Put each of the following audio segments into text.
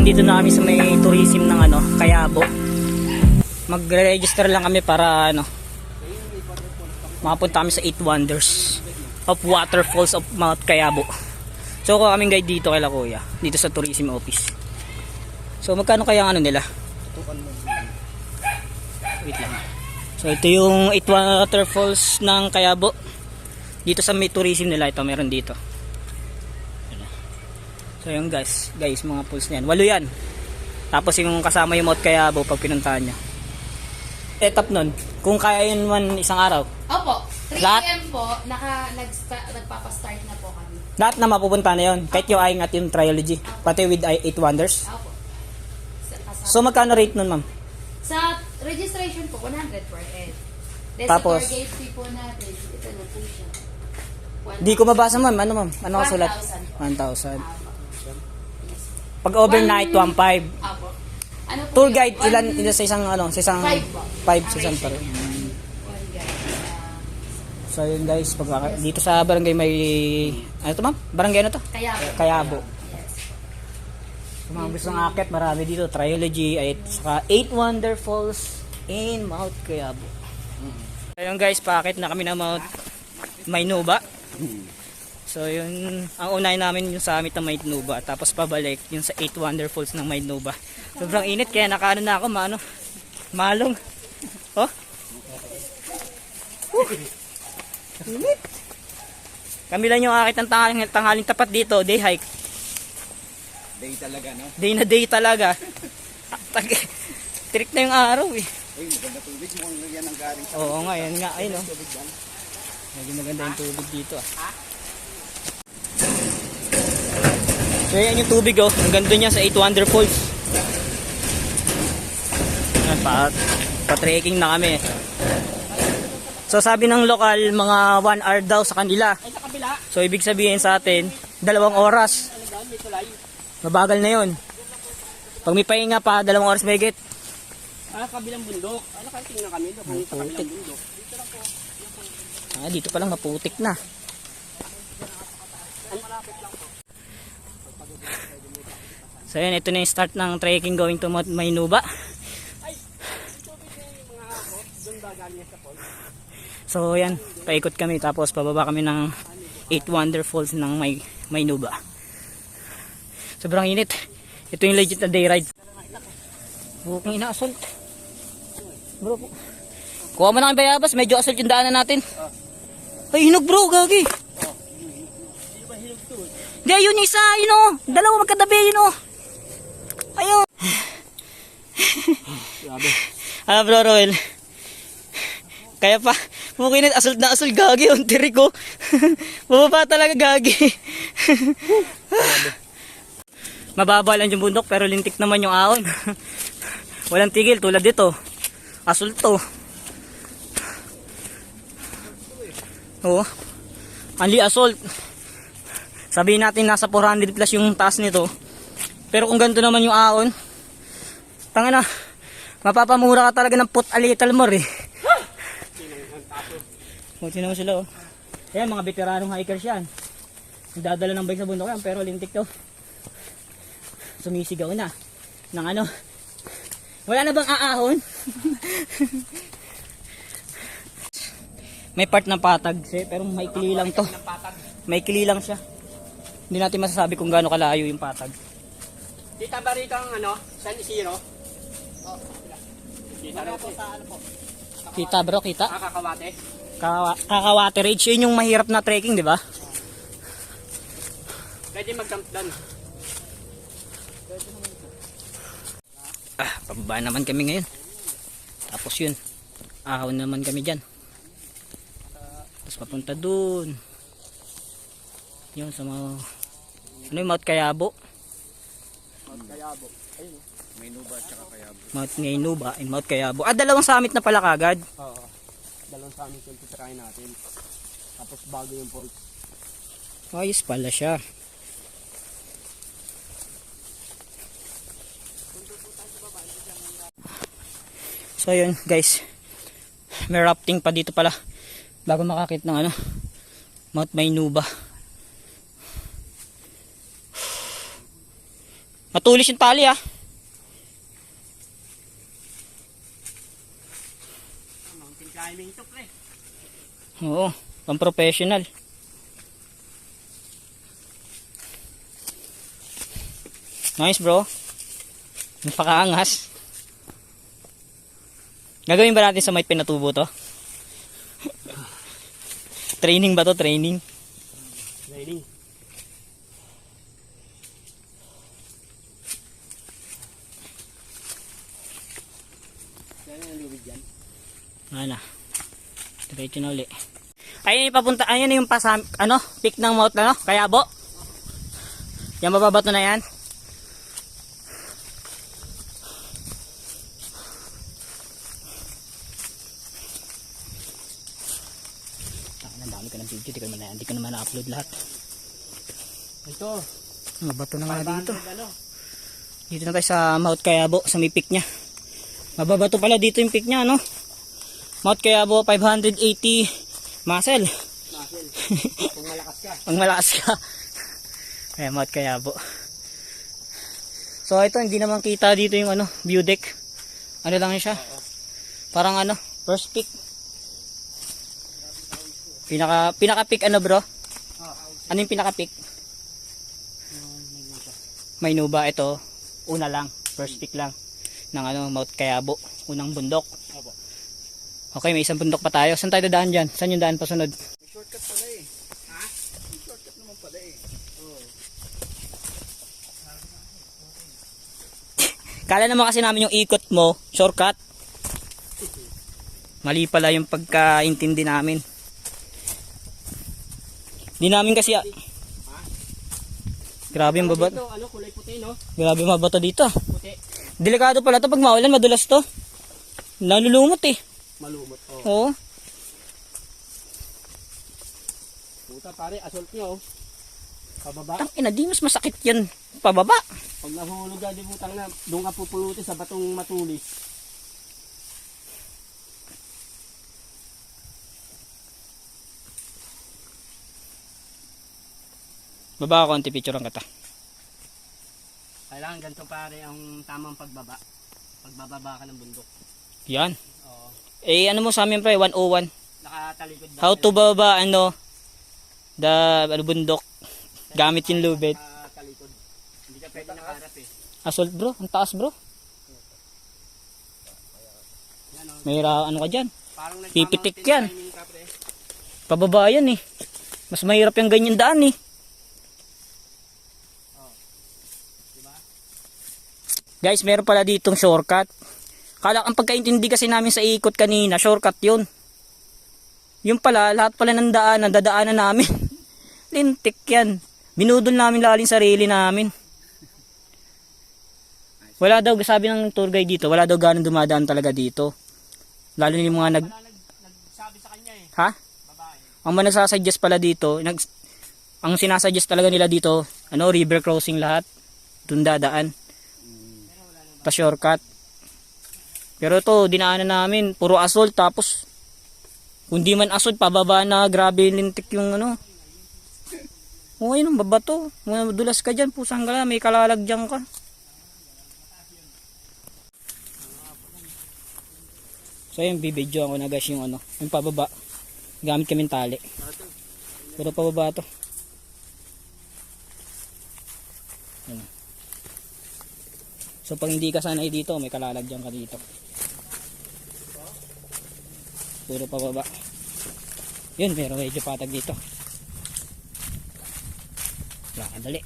andito na kami sa may tourism ng ano, Kayabo. Magre-register lang kami para ano, makapunta kami sa 8 wonders of waterfalls of Mount Kayabo. So ako kaming guide dito kay Kuya, dito sa tourism office. So magkano kaya ang ano nila? Wait lang. So ito yung 8 waterfalls ng Kayabo. Dito sa may tourism nila ito, meron dito. So yung guys, guys mga pools niyan. Walo yan. Tapos yung kasama yung Mount Kayabo pag pinuntahan nyo. Etap nun, kung kaya yun man isang araw, Opo, 3 Lahat? p.m. po, naka, nagsta, nagpapastart na po kami. lahat na mapupunta na yun. Kahit yung aying at yung trilogy. Pati with 8 wonders. Opo. So magkano rate nun ma'am? sa registration po, 100 per head. Then Tapos? sa gate fee po natin, ito na po siya. Di ko mabasa ma'am. Ano ma'am? Ano kasulat? 1,000. 1,000. Pag overnight, 1,500. Opo. Ano po Tour yun? guide, One- ilan, ilan sa isang, ano, sa isang, Five po. 5 sa isang Average. pa rin. One guide. ah, So yun guys, pag, dito sa barangay may, ano to ma'am? Barangay ano to? kaya po. Kayabo. Yes. Sa mga gustong akit, marami dito. Trilogy, ay saka 8 Wonder Falls in Mount Kayabo. Ayun guys, paakit na kami ng Mount Maynuba. So yun, ang unahin namin yung summit ng Maynuba. Tapos pabalik yung sa 8 Wonder Falls ng Maynuba. Sobrang init, kaya nakaano na ako, maano, malong. Oh. Init. Kami lang yung akit ng tanghaling, tanghaling tapat dito, day hike. Day talaga, no? Day na day talaga. Trick na yung araw eh. Uy, maganda tubig mo. Yan ang galing sa Oo nga, yan nga. Ayun oh. tubig yan. Medyo maganda yung tubig dito ah. So yan yung tubig oh. Ang ganda niya sa 8 Wonder Falls. Yan, pa, pa-trekking na kami. So sabi ng lokal, mga 1 hour daw sa kanila. So ibig sabihin sa atin, dalawang oras. Mabagal na yon. Pag may pahinga pa, dalawang oras may get. Ah, kabilang bundok. Ano kaya tingnan kami? Sa kabilang bundok. Ah, dito pa lang maputik na. So yun, ito na yung start ng trekking going to Mount Maynuba. So yan, paikot kami tapos pababa kami ng 8 Wonder Falls ng May Maynuba. Sobrang init. Ito yung legit na day ride. Bukang ina-assault. Bro, po. kuha mo na kang bayabas, medyo assault yung daanan natin. Ay, hinog bro, gagi. Hindi, yun isa, yun o. Dalawa magkatabi, yun o. Ayun. ah, bro, Roel. Kaya pa, mukinit, assault na assault, gagi, yung tiri ko. Bumaba talaga, gagi. Mababa lang yung bundok, pero lintik naman yung ahon. Walang tigil, tulad dito. Assault to. Oo. Only assault. Sabihin natin nasa 400 plus yung taas nito. Pero kung ganito naman yung ahon, tanga na, mapapamura ka talaga ng put a little more eh. Buti naman sila oh. Ayan, mga veteranong hikers yan. Dadala ng bike sa bundok yan, pero lintik to. Sumisigaw na. Ng ano, wala na bang aahon? May part ng patag, eh, pero maikli lang to. Maikli lang siya. Hindi natin masasabi kung gaano kalayo yung patag. Kita ba rito ang ano? San Isidro? Oh, Kita na po sa ano po? Kita bro, kita. Ah, kakawate. Kakawa Kakawate Ridge, yun yung mahirap na trekking, di ba? Pwede mag-camp down. Ah, pababa naman kami ngayon. Tapos yun, ahon naman kami dyan. Tapos papunta dun. Yun sa mga, ano yung Mount Kayabo? Mount Kayabo. Ayun. oh. May nuba at saka Kayabo. Mount Ngaynuba and Mount Kayabo. Ah, dalawang summit na pala kagad. Oo. Dalawang sa amin yung titirahin natin. Tapos bago yung falls. Ayos pala siya. So yun guys. May rafting pa dito pala. Bago makakit ng ano. Mount Maynuba. Matulis yung tali ah. Mountain climbing to, pre. Oo, pang professional. Nice bro. Napakaangas. Gagawin ba natin sa may pinatubo to? training ba to? Training? Riding. Kaya yung lubid dyan. Ano? Diretso na uli. Ayun yung papunta, ayun yung pasam, ano, peak ng Mount, ano, Kayabo. Yan mababato na yan. Ang dami ko ng video, di ko naman, di ko naman na-upload lahat. Ito. Mabato na nga dito. 500 ano. Dito na tayo sa Mount Kayabo, sa may peak niya. Mababato pala dito yung peak niya, no? Mount Kayabo, 580 muscle. Muscle. Kung malakas ka. Pag malakas ka. Kaya Mount Kayabo. So ito, hindi naman kita dito yung ano, view deck. Ano lang siya? Parang ano, first peak. Pinaka, pinaka peak ano bro? Ano yung pinaka peak? Maynuba ito, una lang, first peak lang ng ano, Mount Kayabo, unang bundok. Okay, may isang bundok pa tayo. Saan tayo dadaan dyan? Saan yung daan pasunod? May shortcut pala eh. Ha? May shortcut naman pala eh. Oo. Kala naman kasi namin yung ikot mo, shortcut. Mali pala yung pagkaintindi namin. Hindi namin kasi... ah, Grabe yung babat. Ano, kulay puti, no? Grabe yung mabato dito. Puti. Delikado pala to pag maulan, madulas to. Nalulumot eh. Malumot. Oh. Oo. Puta pare, assault nyo. oh. Pababa. Tang ina, di mas masakit yan. Pababa. Pag nahulog di butang na, doon ka pupulutin sa batong matulis. Baba ako, anti-picturean ka ta. Kailangan ganito pare ang tamang pagbaba. Pagbababa ka ng bundok. Yan. Oo. Eh, ano mo sa amin pre, 101. Nakatalikod ba? How to baba, ano, the ano, bundok. Gamit yung lubid. Nakatalikod. Hindi ka pwede nakaharap eh. Assault bro, ang taas bro. May ra- ano ka nagmamountain Pipitik yan. Pababa yan eh. Mas mahirap yung ganyan daan eh. Diba? Guys, meron pala ditong shortcut. Kala ang pagkaintindi kasi namin sa ikot kanina, shortcut yun. Yung pala, lahat pala ng daan, dadaanan namin. Lintik yan. Binudol namin lalim sarili namin. Wala daw, sabi ng tour guide dito, wala daw ganun dumadaan talaga dito. Lalo na yung mga nag... Nagsabi sa kanya eh. Ha? Babae. Ang mga nagsasuggest pala dito, nag, ang sinasuggest talaga nila dito, ano, river crossing lahat. Doon dadaan. Pa shortcut. Pero to dinaanan namin, puro assault tapos kung di man assault, pababa na grabe lintik yung ano. O ayun, ang babato. Dulas ka dyan, pusang gala, may kalalagyan ka. So ayun, bibidyo ako na guys yung ano, yung pababa. Gamit kaming tali. Pero pababa to. So pag hindi ka sanay dito, may kalalagyan ka dito. Puro pababa. Yun, pero medyo patag dito. Wala dali.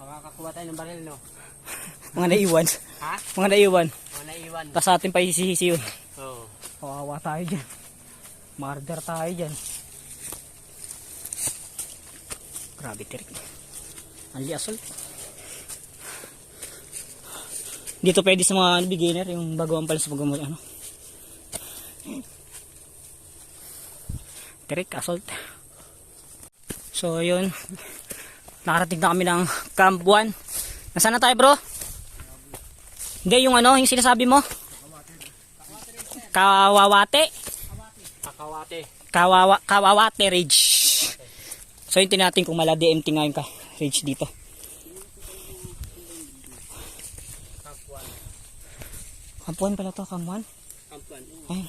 Makakakuha tayo ng baril no? Mga naiwan. Ha? Mga naiwan. O naiwan. Tapos atin pa hisihisi yun. Oo. Kawawa tayo dyan. Murder tayo dyan. Grabe tirik. Ang assault. Dito pwede sa mga ano, beginner, yung baguhan pala sa paggamot. Ano? Tirik, assault. So, yun. Nakarating na kami ng Camp 1. Nasaan na tayo bro? Hindi, yung ano, yung sinasabi mo? Kawawate. Kakawate. Kawawa, Kawawate Ridge. So yun natin kung mala DMT nga yung ka reach dito. Kampuan pala to, Kampuan. Kampuan. Ay,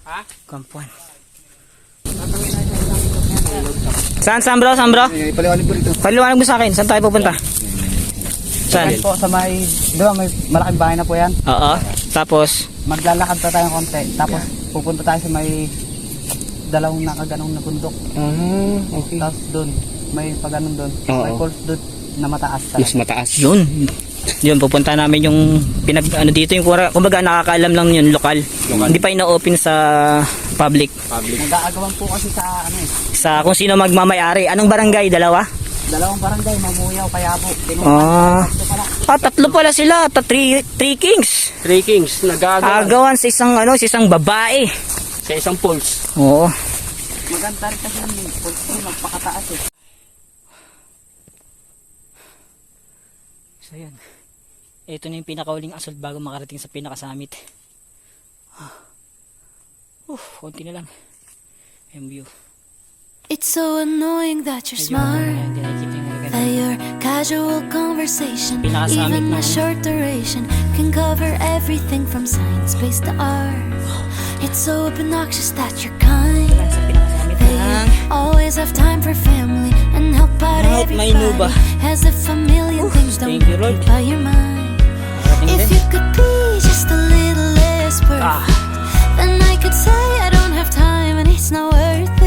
Ha? Kampuan. Saan, saan bro? Saan bro? Paliwanag po rito. Paliwanag mo sa akin, saan tayo pupunta? Saan? Po sa may, di ba may malaking bahay na po yan? Oo. Tapos, Maglalakad pa tayo konti. Tapos pupunta tayo sa may dalawang nakaganong na bundok. Ah, okay. Tapos doon, may paganon doon. Oo. May falls doon na mataas Mas talaga. mataas. yun. Yun, pupunta namin yung pinag, ano dito, yung kura- kumbaga nakakaalam lang yun, lokal. Hindi pa ina-open sa public. Public. Nag-aagawan po kasi sa ano eh. Sa kung sino magmamayari. Anong barangay? Dalawa? Dalawang barangay, Mamuyaw, Payabo. Ah. Ito pala. Ah, tatlo pala sila. Ta three, three kings. Three Kings. Nagagawa Agawan sa isang, ano, sa isang babae. Sa isang pulse. Oo. Maganda rin kasi yung falls doon, magpakataas eh. So yan. Ito na yung pinakauling assault bago makarating sa pinakasummit. Ah. Uf, konti na lang. Yung view. It's so annoying that you're smart. That your casual conversation, Pinakasamit even ano. short duration, can cover everything from science space to art. It's so obnoxious that you're kind. Sa pinakasummit That lang. you always have time for family and help out Help everybody. Nuba. As if a million things don't you, Lord. occupy your mind. If you could be just a little less perfect, Ah. then I could say I don't have time and it's not worth it.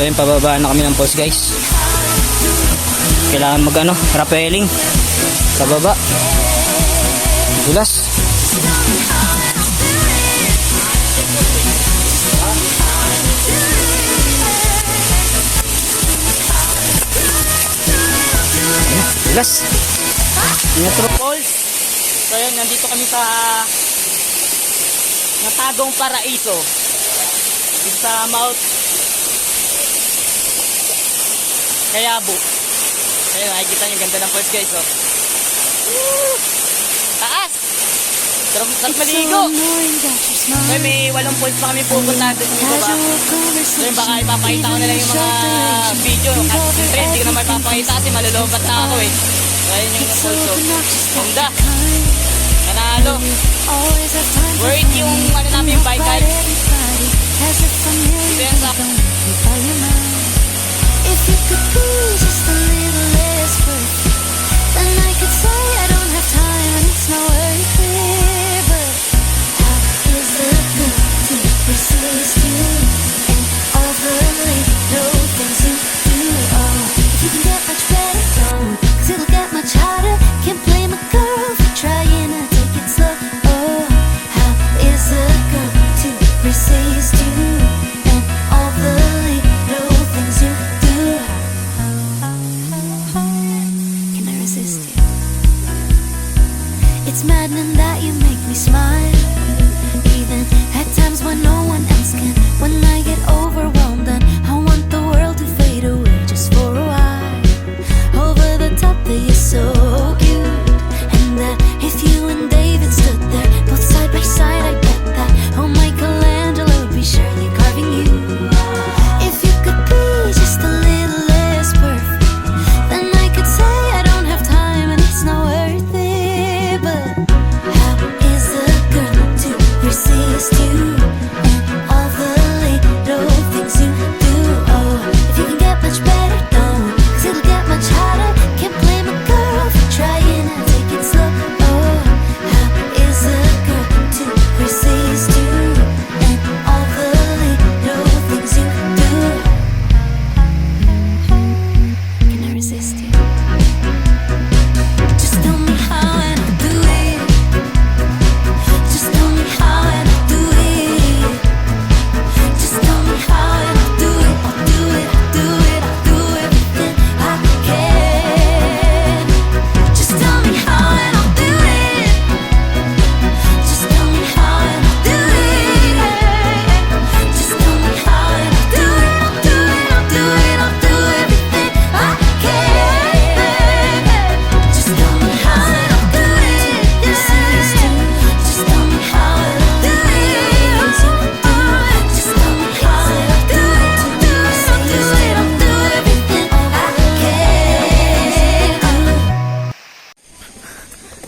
So yun, pababa na kami ng post guys. Kailangan mag ano, rappelling. Sa baba. Dulas. Dulas. Metropolis. So yun, nandito kami sa Natagong Paraiso sa Mount Kayabo. Ayun, nakikita niyo ganda ng falls guys, oh. Woo! Taas! Sarap, sarap maligo! May, may walong falls pa kami pupuntahan doon yung baba. So yun, baka ipapakita ko na lang yung mga video. Kasi siyempre, hindi ko na maipapakita kasi malulompat na ako eh. So ayun yung so falls, obnoxious that Ganda! you're kind. Nanalo! Worth yung ano namin, yung bike familiar Ito yan sa just a little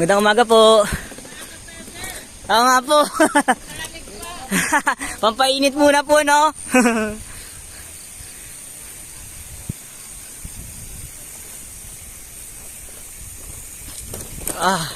Magandang umaga po. Oo nga po. Pampainit muna po, no? ah.